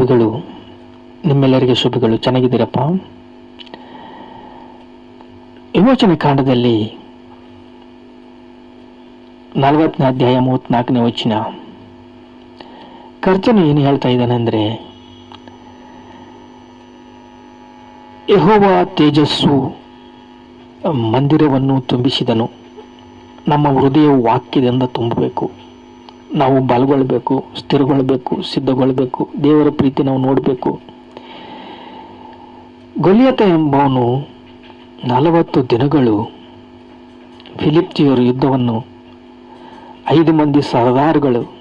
ಶುಭಗಳು ನಿಮ್ಮೆಲ್ಲರಿಗೆ ಶುಭಗಳು. ಚೆನ್ನಾಗಿದ್ದೀರಪ್ಪ? ವಿಮೋಚನೆ ಕಾಂಡದಲ್ಲಿ ನಲವತ್ತನೇ ಅಧ್ಯಾಯ ಮೂವತ್ನಾಲ್ಕನೇ ವಚನ. ಕರ್ತನು ಏನು ಹೇಳ್ತಾ ಇದ್ದಾನೆಂದ್ರೆ, ಯಹೋವ ತೇಜಸ್ಸು ಮಂದಿರವನ್ನು ತುಂಬಿಸಿದನು. ನಮ್ಮ ಹೃದಯವು ವಾಕ್ಯದಿಂದ ತುಂಬಬೇಕು. ನಾವು ಬಲಗೊಳ್ಬೇಕು, ಸ್ಥಿರಗೊಳ್ಬೇಕು, ಸಿದ್ಧಗೊಳ್ಬೇಕು, ದೇವರ ಪ್ರೀತಿ ನಾವು ನೋಡಬೇಕು. ಗೊಲಿಯತ ಎಂಬವನು ನಲವತ್ತು ದಿನಗಳು ಫಿಲಿಪ್ತಿಯವರು ಯುದ್ಧವನ್ನು ಐದು ಮಂದಿ ಸರದಾರ್ಗಳು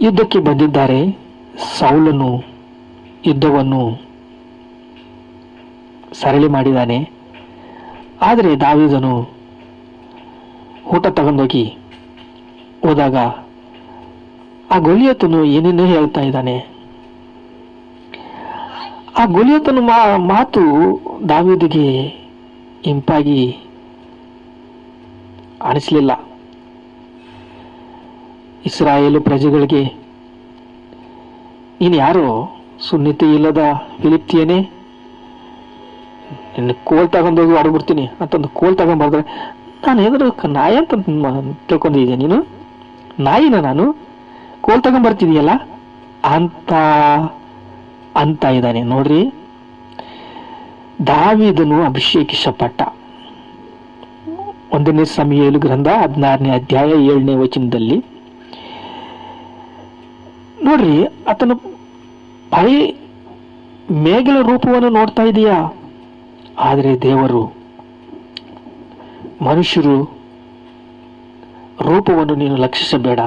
ಯುದ್ಧಕ್ಕೆ ಬಂದಿದ್ದಾರೆ. ಸೌಲನು ಯುದ್ಧವನ್ನು ಸರಳಿ ಮಾಡಿದ್ದಾನೆ. ಆದರೆ ದಾವಿದನು ಊಟ ತಗೊಂಡೋಗಿ ಹೋದಾಗ ಆ ಗೊಲಿಯತನು ಏನೇನೋ ಹೇಳ್ತಾ ಇದ್ದಾನೆ. ಆ ಗೊಲಿಯತನ ಮಾ, ಮಾತು ದಾವಿದಿಗೆ ಇಂಪಾಗಿ ಅನಿಸ್ಲಿಲ್ಲ. ಇಸ್ರಾಯೇಲು ಪ್ರಜೆಗಳಿಗೆ ನೀನು ಯಾರು ಸುನ್ನಿತಿ ಇಲ್ಲದ ಫಿಲಿಪ್ತಿಯೇನೆ, ನಿನ್ನ ಕೋಲ್ ತಗೊಂಡೋಗಿ ಹೊಡಬಿಡ್ತೀನಿ ಅಂತಂದು ಕೋಲ್ ತಗೊಂಡ್ಬರ್ದ್ರೆ ನಾನು ಎದುರು ನಾಯಿ ಅಂತ ತಿಳ್ಕೊಂಡಿದ್ದೆ ನೀನು? ನಾಯಿನ ನಾನು? ಕೋಲ್ ತಗೊಂಡ್ಬರ್ತಿದೀಯಲ್ಲ ಅಂತ ಅಂತ ಇದ್ದಾನೆ, ನೋಡ್ರಿ. ದಾವಿದನು ಅಭಿಷೇಕಿಸಪಟ್ಟ ಒಂದನೇ ಸಮಯಲು ಗ್ರಂಥ ಹದಿನಾರನೇ ಅಧ್ಯಾಯ ಏಳನೇ ವಚನದಲ್ಲಿ. ನೋಡ್ರಿ, ಆತನು ಬರೀ ಮೇಘಲ ರೂಪವನ್ನು ನೋಡ್ತಾ ಇದೀಯಾ? ಆದರೆ ದೇವರು ಮನುಷ್ಯರು ರೂಪವನ್ನು ನೀನು ಲಕ್ಷಿಸಬೇಡ.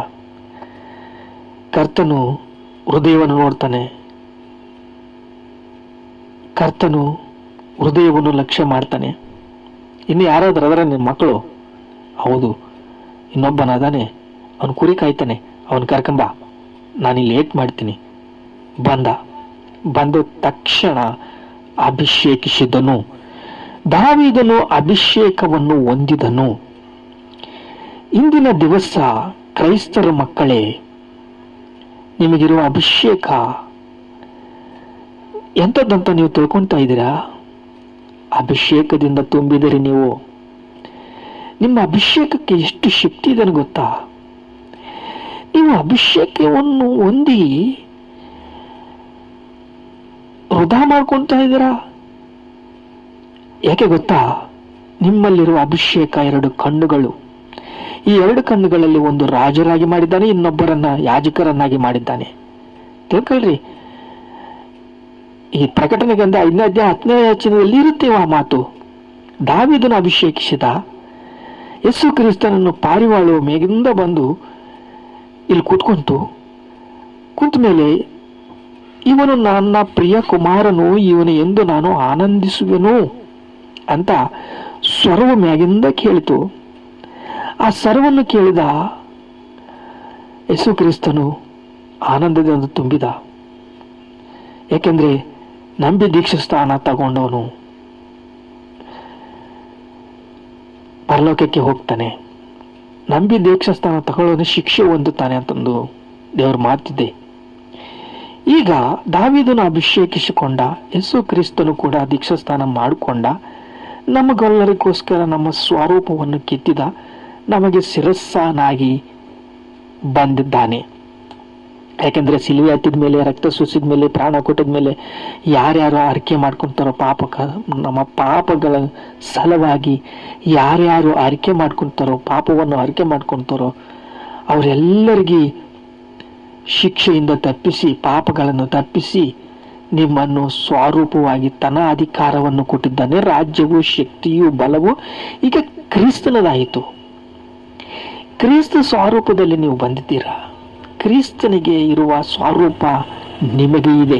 ಕರ್ತನು ಹೃದಯವನ್ನು ನೋಡ್ತಾನೆ. ಕರ್ತನು ಹೃದಯವನ್ನು ಲಕ್ಷ್ಯ ಮಾಡ್ತಾನೆ. ಇನ್ನು ಯಾರಾದರೂ ಅದರ ನಿನ್ನ ಮಕ್ಕಳು? ಹೌದು, ಇನ್ನೊಬ್ಬನಾದಾನೆ. ಅವನು ಕುರಿ ಕಾಯ್ತಾನೆ. ಅವನು ಕರ್ಕೊಂಬ ನಾನು ಲೇಟ್ ಮಾಡ್ತೀನಿ. ಬಂದ. ಬಂದ ತಕ್ಷಣ ಅಭಿಷೇಕಿಸಿದನು. ದಾವಿದನು ಅಭಿಷೇಕವನ್ನು ಹೊಂದಿದನು. ಇಂದಿನ ದಿವಸ ಕ್ರೈಸ್ತರ ಮಕ್ಕಳೇ, ನಿಮಗಿರುವ ಅಭಿಷೇಕ ಎಂಥದ್ದಂತ ನೀವು ತಿಳ್ಕೊಳ್ತಾ ಇದ್ದೀರಾ? ಅಭಿಷೇಕದಿಂದ ತುಂಬಿದರೆ ನೀವು, ನಿಮ್ಮ ಅಭಿಷೇಕಕ್ಕೆ ಎಷ್ಟು ಶಕ್ತಿ ಇದೆ ಗೊತ್ತಾ? ನೀವು ಅಭಿಷೇಕವನ್ನು ಹೊಂದಿ ವೃಧಾ ಮಾಡ್ಕೊತಾ ಇದ್ದೀರಾ? ಯಾಕೆ ಗೊತ್ತಾ? ನಿಮ್ಮಲ್ಲಿರುವ ಅಭಿಷೇಕ ಎರಡು ಕಣ್ಣುಗಳು. ಈ ಎರಡು ಕಣ್ಣುಗಳಲ್ಲಿ ಒಂದು ರಾಜರಾಗಿ ಮಾಡಿದ್ದಾನೆ, ಇನ್ನೊಬ್ಬರನ್ನ ಯಾಜಕರನ್ನಾಗಿ ಮಾಡಿದ್ದಾನೆ. ತಿಳ್ಕೊಳ್ರಿ. ಈ ಪ್ರಕಟಣೆ ಗಂಧ ಐದನೇ ಅಧ್ಯಾಯ, ಹತ್ತನೇ ವಚನದಲ್ಲಿ ಇರುತ್ತೆ ಆ ಮಾತು. ದಾವಿದನ ಅಭಿಷೇಕಿಸಿದ ಯೇಸು ಕ್ರಿಸ್ತನನ್ನು ಪಾರಿವಾಳು ಮೇಗಿಂದ ಬಂದು ಇಲ್ಲಿ ಕೂತ್ಕೊಂತು. ಕೂತ ಮೇಲೆ ಇವನು ನನ್ನ ಪ್ರಿಯ ಕುಮಾರನು, ಇವನು ಎಂದು ನಾನು ಆನಂದಿಸುವೆನು. ಅಂತ ಸ್ವರವು ಮ್ಯಾಗಿಂದ ಕೇಳಿತು. ಆ ಸ್ವರವನ್ನು ಕೇಳಿದ ಯೇಸು ಕ್ರಿಸ್ತನು ಆನಂದದಿಂದ ತುಂಬಿದ. ಏಕೆಂದರೆ ನಂಬಿ ದೀಕ್ಷೆ ಸ್ಥಾನ ತಗೊಂಡವನು ಪರಲೋಕಕ್ಕೆ ಹೋಗ್ತಾನೆ. ನಂಬಿ ದೀಕ್ಷಾ ಸ್ಥಾನ ತಗೊಳ್ಳೋನು ಶಿಕ್ಷೆ ಹೊಂದುತ್ತಾನೆ ಅಂತಂದು ದೇವ್ರ ಮಾತಿದೆ. ಈಗ ದಾವಿದನು ಅಭಿಷೇಕಿಸಿಕೊಂಡ, ಯೇಸು ಕ್ರಿಸ್ತನು ಕೂಡ ದೀಕ್ಷಸ್ಥಾನ ಮಾಡಿಕೊಂಡ ನಮಗೆಲ್ಲರಿಗೋಸ್ಕರ ನಮ್ಮ ಸ್ವರೂಪವನ್ನು ಕಿತ್ತಿದ ನಮಗೆ ಶಿರಸ್ಸಾನಾಗಿ ಬಂದಿದ್ದಾನೆ. ಯಾಕೆಂದ್ರೆ ಸಿಲುವೆ ಹತ್ತಿದ ಮೇಲೆ, ರಕ್ತ ಸುಸಿದ ಮೇಲೆ, ಪ್ರಾಣ ಕೊಟ್ಟಿದ ಮೇಲೆ ಯಾರ್ಯಾರು ಅರಿಕೆ ಮಾಡ್ಕೊಂತಾರೋ ಪಾಪಕ, ನಮ್ಮ ಪಾಪಗಳ ಸಲುವಾಗಿ ಯಾರ್ಯಾರು ಅರಿಕೆ ಮಾಡ್ಕೊಂತಾರೋ, ಪಾಪವನ್ನು ಅರಿಕೆ ಮಾಡ್ಕೊಂತಾರೋ, ಅವರೆಲ್ಲರಿಗೆ ಶಿಕ್ಷೆಯಿಂದ ತಪ್ಪಿಸಿ, ಪಾಪಗಳನ್ನು ತಪ್ಪಿಸಿ ನಿಮ್ಮನ್ನು ಸ್ವರೂಪವಾಗಿ ತನ್ನ ಅಧಿಕಾರವನ್ನು ಕೊಟ್ಟಿದ್ದಾನೆ. ರಾಜ್ಯವು, ಶಕ್ತಿಯು, ಬಲವು, ಈಗ ಕ್ರಿಸ್ತನದಾಯಿತು. ಕ್ರಿಸ್ತ ಸ್ವರೂಪದಲ್ಲಿ ನೀವು ಬಂದಿದ್ದೀರಾ? ಕ್ರಿಸ್ತನಿಗೆ ಇರುವ ಸ್ವರೂಪ ನಿಮಗೆ ಇದೆ.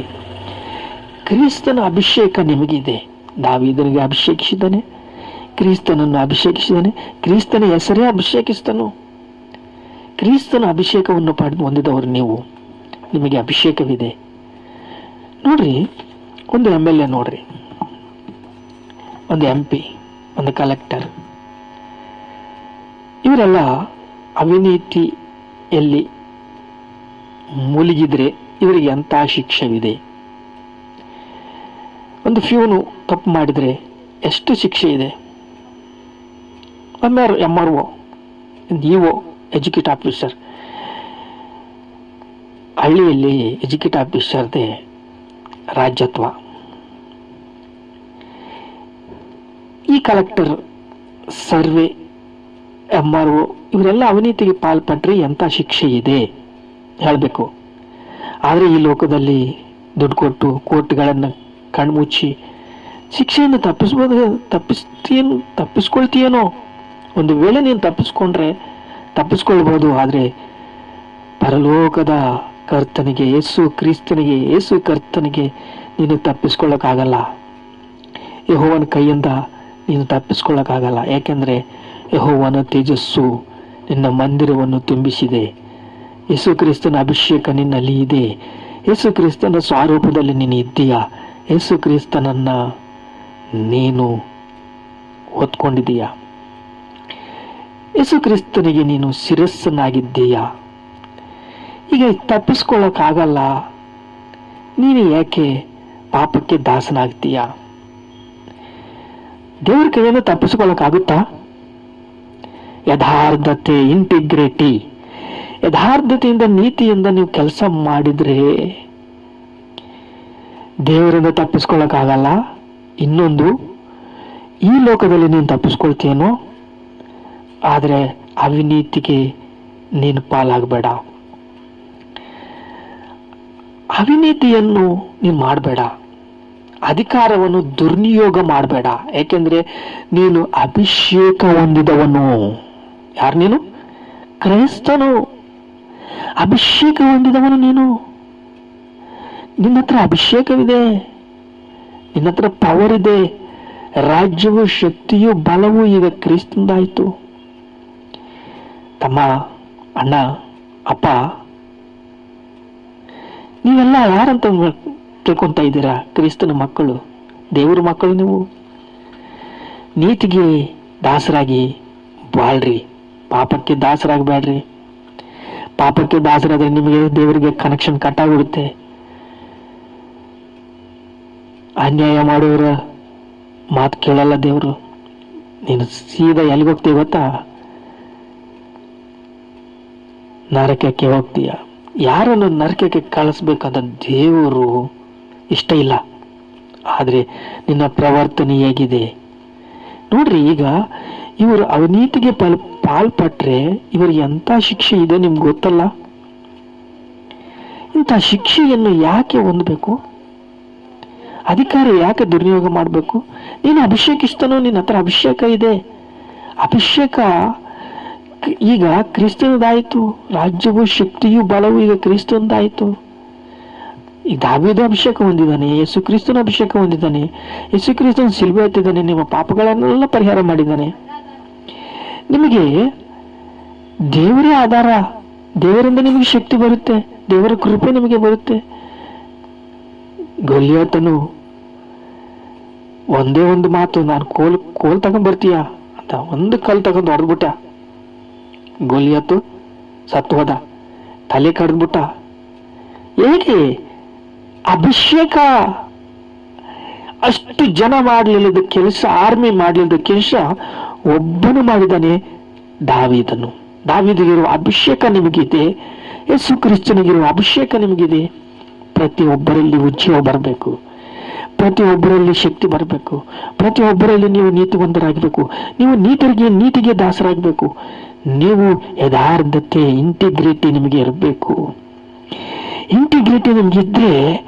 ಕ್ರಿಸ್ತನ ಅಭಿಷೇಕ ನಿಮಗಿದೆ. ದಾವಿದನಿಗೆ ಅಭಿಷೇಕಿಸಿದ್ದಾನೆ. ಕ್ರಿಸ್ತನನ್ನು ಅಭಿಷೇಕಿಸಿದ್ದಾನೆ. ಕ್ರಿಸ್ತನ ಹೆಸರೇ ಅಭಿಷೇಕಿಸ್ತನು ಕ್ರಿಸ್ತನ ಅಭಿಷೇಕವನ್ನು ಪಡೆದು ಹೊಂದಿದವರು ನೀವು. ನಿಮಗೆ ಅಭಿಷೇಕವಿದೆ. ನೋಡ್ರಿ, ಒಂದು ಎಂ ಎಲ್ ಎ ನೋಡ್ರಿ. ಒಂದು ಎಂ ಪಿ ಒಂದು ಕಲೆಕ್ಟರ್ ಇವರೆಲ್ಲ ಅವಿನೀತಿಯಲ್ಲಿ ಮುಳುಗಿದ್ರೆ ಇವರಿಗೆ ಎಂಥ ಶಿಕ್ಷೆವಿದೆ? ಒಂದು ಫ್ಯೂನು ತಪ್ಪು ಮಾಡಿದರೆ ಎಷ್ಟು ಶಿಕ್ಷೆ ಇದೆ? R M R O E O educate officer ಹಳ್ಳಿಯಲ್ಲಿ ಎಜುಕೇಟ್ ಆಫೀಸರ್ದೇ ರಾಜ್ಯತ್ವ. ಈ collector survey M R O ಇವರೆಲ್ಲ ಅವಿನೀತಿಗೆ ಪಾಲ್ಪಟ್ರೆ ಎಂಥ ಶಿಕ್ಷೆ ಇದೆ? ಹೇಳಬೇಕು. ಆದರೆ ಈ ಲೋಕದಲ್ಲಿ ದುಡ್ಡು ಕೊಟ್ಟು ಕೋರ್ಟ್ಗಳನ್ನು ಕಣ್ಮುಚ್ಚಿ ಶಿಕ್ಷೆಯನ್ನು ತಪ್ಪಿಸ್ಬೋದು ತಪ್ಪಿಸ್ತೀನು ತಪ್ಪಿಸ್ಕೊಳ್ತೀಯೇನೋ? ಒಂದು ವೇಳೆ ನೀನು ತಪ್ಪಿಸ್ಕೊಂಡ್ರೆ ತಪ್ಪಿಸ್ಕೊಳ್ಬೋದು, ಆದರೆ ಪರಲೋಕದ ಕರ್ತನಿಗೆ, ಯೇಸು ಕ್ರಿಸ್ತನಿಗೆ, ಯೇಸು ಕರ್ತನಿಗೆ ನೀನು ತಪ್ಪಿಸ್ಕೊಳ್ಳೋಕ್ಕಾಗಲ್ಲ. ಯಹೋವನ ಕೈಯಿಂದ ನೀನು ತಪ್ಪಿಸ್ಕೊಳ್ಳೋಕ್ಕಾಗಲ್ಲ. ಯಾಕೆಂದರೆ ಯಹೋವನ ತೇಜಸ್ಸು ನಿನ್ನ ಮಂದಿರವನ್ನು ತುಂಬಿಸಿದೆ. ಯೇಸು ಕ್ರಿಸ್ತನ ಅಭಿಷೇಕ ನಿನ್ನಲ್ಲಿ ಇದೆ. ಯೇಸು ಕ್ರಿಸ್ತನ ಸ್ವರೂಪದಲ್ಲಿ ನೀನು ಇದ್ದೀಯಾ? ಯೇಸು ಕ್ರಿಸ್ತನನ್ನ ನೀನು ಹೊತ್ಕೊಂಡಿದೀಯ ಯೇಸು ಕ್ರಿಸ್ತನಿಗೆ ನೀನು ಶಿರಸ್ಸನ್ನಾಗಿದ್ದೀಯಾ ಈಗ ತಪ್ಪಿಸ್ಕೊಳ್ಳೋಕ್ಕಾಗಲ್ಲ ನೀನು ಯಾಕೆ ಪಾಪಕ್ಕೆ ದಾಸನಾಗ್ತೀಯ? ದೇವರ ಕೈಯನ್ನು ತಪ್ಪಿಸ್ಕೊಳ್ಳೋಕ್ಕಾಗುತ್ತಾ ಯಥಾರ್ಥತೆ ಇಂಟಿಗ್ರಿಟಿ ಯಥಾರ್ಥತೆಯಿಂದ ನೀತಿಯಿಂದ ನೀವು ಕೆಲಸ ಮಾಡಿದ್ರೆ ದೇವರಿಂದ ತಪ್ಪಿಸ್ಕೊಳ್ಳೋಕ್ಕಾಗಲ್ಲ ಇನ್ನೊಂದು, ಈ ಲೋಕದಲ್ಲಿ ನೀನು ತಪ್ಪಿಸ್ಕೊಳ್ತೀಯನೋ? ಆದರೆ ಅವಿನೀತಿಗೆ ನೀನು ಪಾಲಾಗಬೇಡ. ಅವಿನೀತಿಯನ್ನು ನೀನು ಮಾಡಬೇಡ. ಅಧಿಕಾರವನ್ನು ದುರ್ನಿಯೋಗ ಮಾಡಬೇಡ. ಏಕೆಂದರೆ ನೀನು ಅಭಿಷೇಕ ಹೊಂದಿದವನು. ಯಾರು ನೀನು? ಕ್ರೈಸ್ತನು. ಅಭಿಷೇಕ ಹೊಂದಿದವನು ನೀನು. ನಿನ್ನ ಹತ್ರ ಅಭಿಷೇಕವಿದೆ. ನಿನ್ನ ಹತ್ರ ಪವರ್ ಇದೆ. ರಾಜ್ಯವು ಶಕ್ತಿಯು ಬಲವು ಈಗ ಕ್ರಿಸ್ತಂದಾಯಿತು ತಮ್ಮ ಅಣ್ಣ, ಅಪ್ಪ ನೀವೆಲ್ಲ ಯಾರಂತ ತಿಳ್ಕೊಂತ ಇದ್ದೀರಾ? ಕ್ರಿಸ್ತನ ಮಕ್ಕಳು. ದೇವರ ಮಕ್ಕಳು ನೀವು. ನೀತಿಗೆ ದಾಸರಾಗಿ ಬಾಳ್ರಿ. ಪಾಪಕ್ಕೆ ದಾಸರಾಗಬೇಡ್ರಿ. ಪಾಪಕ್ಕೆ ದಾಸರಾದ್ರೆ ನಿಮಗೆ ದೇವರಿಗೆ ಕನೆಕ್ಷನ್ ಕಟ್ಟಾಗ್ಬಿಡುತ್ತೆ ಅನ್ಯಾಯ ಮಾಡೋರ ಮಾತು ಕೇಳಲ್ಲ ದೇವರು. ನೀನು ಸೀದಾ ಎಲ್ಲಿಗೆ ಹೋಗ್ತೀಯ ಗೊತ್ತಾ? ನರಕಕ್ಕೆ ಹೋಗ್ತೀಯ. ಯಾರನ್ನು ನರಕಕ್ಕೆ ಕಳಿಸ್ಬೇಕಂತ ದೇವರು ಇಷ್ಟ ಇಲ್ಲ. ಆದರೆ ನಿನ್ನ ಪ್ರವರ್ತನೆ ಹೇಗಿದೆ. ನೋಡ್ರಿ, ಈಗ ಇವರು ಅವಿನೀತಿಗೆ ಪಾಲ್, ಪಾಲ್ಪಟ್ರೆ ಇವರಿಗೆ ಎಂಥ ಶಿಕ್ಷೆ ಇದೆ ನಿಮ್ಗೆ ಗೊತ್ತಲ್ಲ? ಇಂಥ ಶಿಕ್ಷೆಯನ್ನು ಯಾಕೆ ಹೊಂದಬೇಕು? ಅಧಿಕಾರ ಯಾಕೆ ದುರ್ನಿಯೋಗ ಮಾಡಬೇಕು? ನೀನು ಅಭಿಷೇಕಿಸ್ತನೋ, ನಿನ್ನ ಹತ್ರ ಅಭಿಷೇಕ ಇದೆ. ಅಭಿಷೇಕ ಈಗ ಕ್ರಿಸ್ತನದಾಯಿತು, ರಾಜ್ಯವು ಶಕ್ತಿಯು ಬಲವು, ಈಗ ಕ್ರಿಸ್ತನದಾಯಿತು. ಈ ದಾವಿದ ಅಭಿಷೇಕ ಹೊಂದಿದ್ದಾನೆ, ಯೇಸು ಕ್ರಿಸ್ತನ ಅಭಿಷೇಕ ಹೊಂದಿದ್ದಾನೆ, ಯೇಸು ಕ್ರಿಸ್ತನ ಸಿಲ್ವೆ ಎತ್ತಿದ್ದಾನೆ, ನಿಮ್ಮ ಪಾಪಗಳನ್ನೆಲ್ಲ ಪರಿಹಾರ ಮಾಡಿದ್ದಾನೆ. ನಿಮಗೆ ದೇವರೇ ಆಧಾರ, ದೇವರಿಂದ ನಿಮಗೆ ಶಕ್ತಿ ಬರುತ್ತೆ, ದೇವರ ಕೃಪೆ ನಿಮಗೆ ಬರುತ್ತೆ. ಗೊಲಿಯಾತನು ಒಂದೇ ಒಂದು ಮಾತು, ನಾನು ಕೋಲ್ ಕೋಲ್ ತಗೊಂಡ್ ಬರ್ತೀಯಾ ಅಂತ, ಒಂದು ಕಲ್ ತಗೊಂಡು ಹೊಡೆದ್ಬಿಟ್ಟ. ಗೊಲಿಯಾತು, ಸತ್ತು ಹೋದ. ತಲೆ ಕಡ್ದ್ಬಿಟ್ಟ ಏಕೆ ಅಭಿಷೇಕ. ಅಷ್ಟು ಜನ ಮಾಡಲಿಲ್ಲದ ಕೆಲಸ ಆರ್ಮಿ ಮಾಡಲಿಲ್ಲದ ಕೆಲಸ ಒಬ್ಬನು ಮಾಡಿದಾನೆ ದಾವಿದನು. ದಾವಿದಿಗಿರುವ ಅಭಿಷೇಕ ನಿಮಗಿದೆ ಯೇಸು ಕ್ರಿಸ್ತನಿಗಿರುವ ಅಭಿಷೇಕ ನಿಮಗಿದೆ. ಪ್ರತಿಯೊಬ್ಬರಲ್ಲಿ ಉಜ್ಜೀವ ಬರಬೇಕು. ಪ್ರತಿಯೊಬ್ಬರಲ್ಲಿ ಶಕ್ತಿ ಬರಬೇಕು. ಪ್ರತಿಯೊಬ್ಬರಲ್ಲಿ ನೀವು ನೀತಿವಂತರಾಗಬೇಕು. ನೀವು ನೀತಿಗೆ ನೀತಿಗೆ ದಾಸರಾಗಬೇಕು. ನೀವು ಯಥಾರ್ಥತೆ ಇಂಟಿಗ್ರಿಟಿ ನಿಮಗೆ ಇರಬೇಕು. ಇಂಟಿಗ್ರಿಟಿ ನಿಮಗಿದ್ರೆ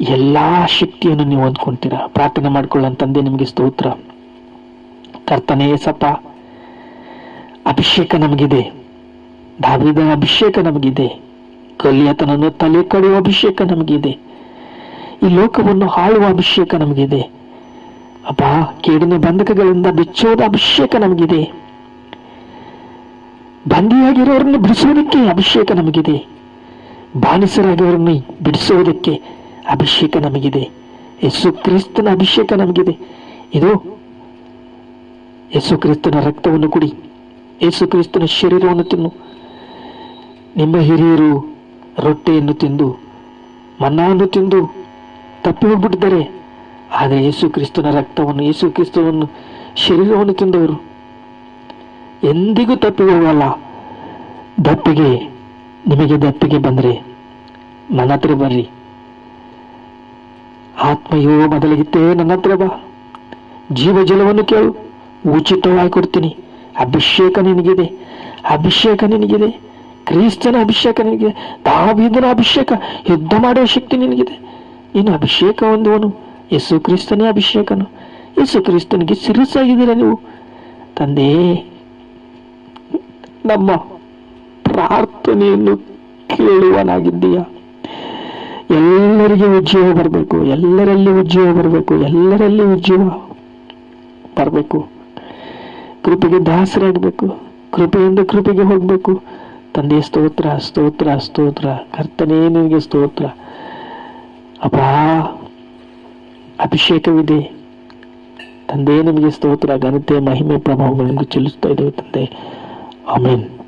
ಎಲ್ಲಾ ಶಕ್ತಿಯನ್ನು ನೀವು ಹೊಂದ್ಕೊಂತೀರ. ಪ್ರಾರ್ಥನೆ ಮಾಡ್ಕೊಳ್ಳೋ ತಂದೆ ನಿಮಗೆ ಸ್ತೋತ್ರ. ಕರ್ತನೇ ಸಪ, ಅಭಿಷೇಕ ನಮಗಿದೆ. ದಾವಿದನ ಅಭಿಷೇಕ ನಮಗಿದೆ. ಕಲಿಯತನನ್ನು ತಲೆ ಕಡುವ ಅಭಿಷೇಕ ನಮಗಿದೆ. ಈ ಲೋಕವನ್ನು ಹಾಳುವ ಅಭಿಷೇಕ ನಮಗಿದೆ. ಅಪ್ಪ ಕೇಡಿನ ಬಂಧಕಗಳಿಂದ ಬಿಚ್ಚೋದ ಅಭಿಷೇಕ ನಮಗಿದೆ. ಬಂದಿಯಾಗಿರೋರನ್ನು ಬಿಡಿಸೋದಕ್ಕೆ ಅಭಿಷೇಕ ನಮಗಿದೆ. ಬಾನಿಸರಾಗಿರೋರನ್ನು ಬಿಡಿಸೋದಕ್ಕೆ ಅಭಿಷೇಕ ನಮಗಿದೆ. ಯೇಸು ಕ್ರಿಸ್ತನ ಅಭಿಷೇಕ ನಮಗಿದೆ. ಇದು ಯೇಸು ಕ್ರಿಸ್ತನ ರಕ್ತವನ್ನು ಕುಡಿ. ಯೇಸು ಕ್ರಿಸ್ತನ ಶರೀರವನ್ನು ತಿನ್ನು. ನಿಮ್ಮ ಹಿರಿಯರು ರೊಟ್ಟಿಯನ್ನು ತಿಂದು, ಮನ್ನಾವನ್ನು ತಿಂದು ತಪ್ಪಿ ಹೋಗ್ಬಿಟ್ಟಿದ್ದಾರೆ. ಆದರೆ ಯೇಸು ಕ್ರಿಸ್ತನ ರಕ್ತವನ್ನು, ಯೇಸು ಕ್ರಿಸ್ತವನ್ನು ಶರೀರವನ್ನು ತಿಂದವರು ಎಂದಿಗೂ ತಪ್ಪಿಗೆ ಹೋಗಲ್ಲ. ದಪ್ಪಿಗೆ, ನಿಮಗೆ ದಪ್ಪಿಗೆ ಬಂದರೆ ನನ್ನ ಹತ್ರ ಬರ್ರಿ. ಆತ್ಮಯೋ ಮೊದಲಿಗಿತ್ತೇ ನನ್ನ ಹತ್ರ ಬಾ. ಜೀವ ಜಲವನ್ನು ಕೇಳು. ಉಚಿತವಾಗಿ ಕೊಡ್ತೀನಿ. ಅಭಿಷೇಕ ನಿನಗಿದೆ. ಅಭಿಷೇಕ ನಿನಗಿದೆ. ಕ್ರಿಸ್ತನ ಅಭಿಷೇಕ ನಿನಗಿದೆ. ದಾವಿದನ ಅಭಿಷೇಕ, ಯುದ್ಧ ಮಾಡುವ ಶಕ್ತಿ ನಿನಗಿದೆ. ನೀನು ಅಭಿಷೇಕ ಹೊಂದುವನು. ಯೇಸು ಕ್ರಿಸ್ತನೇ ಅಭಿಷೇಕನು. ಯೇಸು ಕ್ರಿಸ್ತನಿಗೆ ಸಿರಿಸಾಗಿದ್ದೀರ ನೀವು? ತಂದೆ ನಮ್ಮ ಪ್ರಾರ್ಥನೆಯನ್ನು ಕೇಳುವನಾಗಿದ್ದೀಯ. ಎಲ್ಲರಿಗೆ ಉಜ್ಜೀವ ಬರಬೇಕು, ಎಲ್ಲರಲ್ಲಿ ಉಜ್ಜೀವ ಬರಬೇಕು, ಎಲ್ಲರಲ್ಲಿ ಉಜ್ಜೀವ ಬರಬೇಕು. ಕೃಪೆಗೆ ದಾಸರಾಗಬೇಕು, ಕೃಪೆಯಿಂದ ಕೃಪೆಗೆ ಹೋಗಬೇಕು. ತಂದೆ ಸ್ತೋತ್ರ ಸ್ತೋತ್ರ ಸ್ತೋತ್ರ, ಕರ್ತನೇ ನಿನಗೆ ಸ್ತೋತ್ರ. ಅಪ್ಪ, ಅಭಿಷೇಕವಿದೆ. ತಂದೆ ನಿಮಗೆ ಸ್ತೋತ್ರ, ಘನತೆ, ಮಹಿಮೆ ಪ್ರಭಾವಗಳನ್ನು ಚೆಲ್ಲಿಸ್ತಾ ಇದ್ದೇವೆ ತಂದೆ. Amen.